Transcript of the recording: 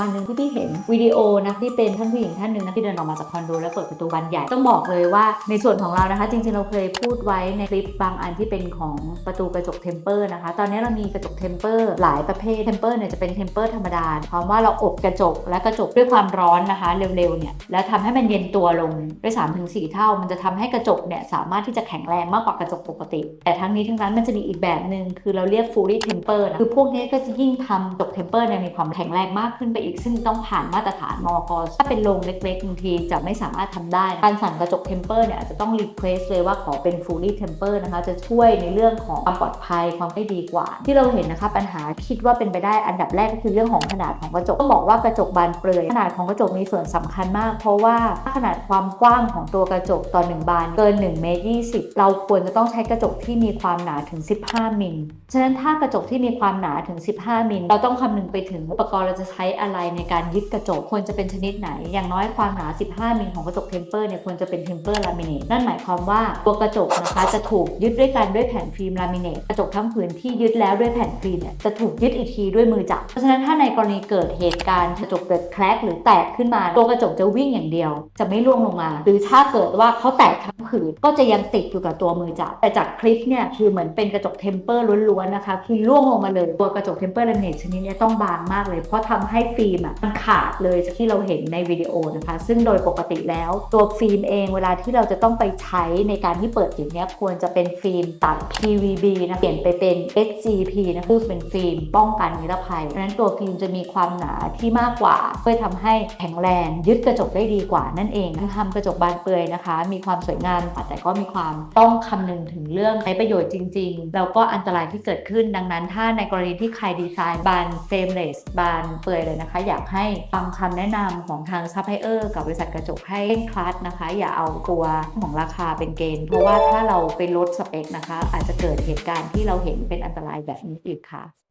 วันหนึ่งที่พี่เห็นวิดีโอนะที่เป็นท่านผู้หญิงท่านหนึ่งนะที่เดินออกมาจากคอนโดแล้วเปิดประตูบานใหญ่ต้องบอกเลยว่าในส่วนของเรานะคะ จริงๆเราเคยพูดไว้ในคลิปบางอันที่เป็นของประตูกระจกเทมเปอร์นะคะ ตอนนี้เรามีกระจกเทมเปอร์หลายประเภทเทมเปอร์เนี่ยจะเป็นเทมเปอร์ธรรมดาความว่าเราอบกระจกและกระจกด้วยความร้อนนะคะเร็วๆเนี่ยแล้วทำให้มันเย็นตัวลงด้วย3-4เท่า มันจะทำให้กระจกเนี่ยสามารถที่จะแข็งแรงมากกว่ากระจกปกติ แต่ทั้งนี้ทั้งนั้นมันจะมีอีกแบบหนึ่งคือเราเรียก fully temper นะคือพวกนี้ก็จะยิ่งทำกระจกเทมเปอร์เนี่ยมีความแข็งแรงมากขึ้นไปอีก ซึ่งต้องผ่านมาตรฐานมอกถ้าเป็นโรงเล็กๆบางทีจะไม่สามารถทำได้ การสั่งกระจกเทมเปอร์เนี่ยอาจจะต้องรีเควสเลยว่าขอเป็น fully temper นะคะ จะช่วยในเรื่องของความปลอดภัยความได้ดีกว่า ที่เราเห็นนะคะปัญหาคิดว่าเป็นไปได้อันดับแรกก็คือเรื่องของขนาดของกระจกต้องบอกว่ากระจกบานเปลือยขนาดของกระจกมีส่วนสำคัญมาก เพราะว่าขนาดความกว้างของตัวกระจกต่อ1บานเกิน1เมตร20 เราควรจะต้องใช้กระจกที่มีความหนาถึง 15 มิลฉะนั้นถ้ากระจกที่มีความหนาถึง 15 มิลเราต้องคำนึงไปถึงอุปกรณ์เราจะใช้อะไรในการยึดกระจกควรจะเป็นชนิดไหน อย่างน้อยความหนา 15 มิลของกระจกเทมเปอร์เนี่ยควรจะเป็นเทมเปอร์ลามิเนตนั่นหมายความว่าตัวกระจกนะคะจะถูกยึดด้วยกันด้วยแผ่นฟิล์มลามิเนตกระจกทั้งผืนที่ยึดแล้วด้วยแผ่นฟิล์มเนี่ยจะถูกยึดอีกทีด้วยมือจับเพราะฉะนั้นถ้าในกรณีเกิดเหตุการณ์กระจกเกิดแครกหรือแตกขึ้นมา ตัวกระจกจะวิ่งอย่างเดียว จะไม่ร่วงลงมา หรือถ้าเกิดว่าเขาแตกทั้งผืนก็จะยังติดอยู่กับตัวมือจับแต่จากคลิปเนี่ยคือเหมือนเป็นกระจกเทมเปอร์ล้วนๆนะคะคือร่วงลงมาเลยตัวกระจกเทมเปอร์ลามิเนตชนิดนี้ต้องบางมากเลยเพราะทำให้ฟิล์มอะมันขาดเลยจากที่เราเห็นในวิดีโอนะคะ ซึ่งโดยปกติแล้วตัวฟิล์มเองเวลาที่เราจะต้องไปใช้ในการที่เปิดอย่างเนี้ยควรจะเป็นฟิล์มตัด PVB นะเปลี่ยนไปเป็น XGP นะคือเป็นฟิล์มป้องกันนิรภัยเพราะฉะนั้นตัวฟิล์มจะมีความหนาที่มากกว่าเพื่อทำให้แข็งแรงยึดกระจกได้ดีกว่านั่นเองทำกระจกบานเปื่อยนะคะ มีความสวยงามแต่ก็มีความต้องคำนึงถึงเรื่องใช้ประโยชน์จริง ๆ แล้วก็อันตรายที่เกิดขึ้นดังนั้น ถ้าในกรณีที่ใครดีไซน์บานเฟรมเลสบานเปื่อยเลยนะคะอยากให้ฟังคำแนะนำของทางซัพพลายเออร์กับบริษัทกระจกให้เร่งครัดนะคะ อย่าเอาตัวของราคาเป็นเกณฑ์ เพราะว่าถ้าเราไปลดสเปคนะคะ อาจจะเกิดเหตุการณ์ที่เราเห็นเป็นอันตรายแบบนี้อีกค่ะ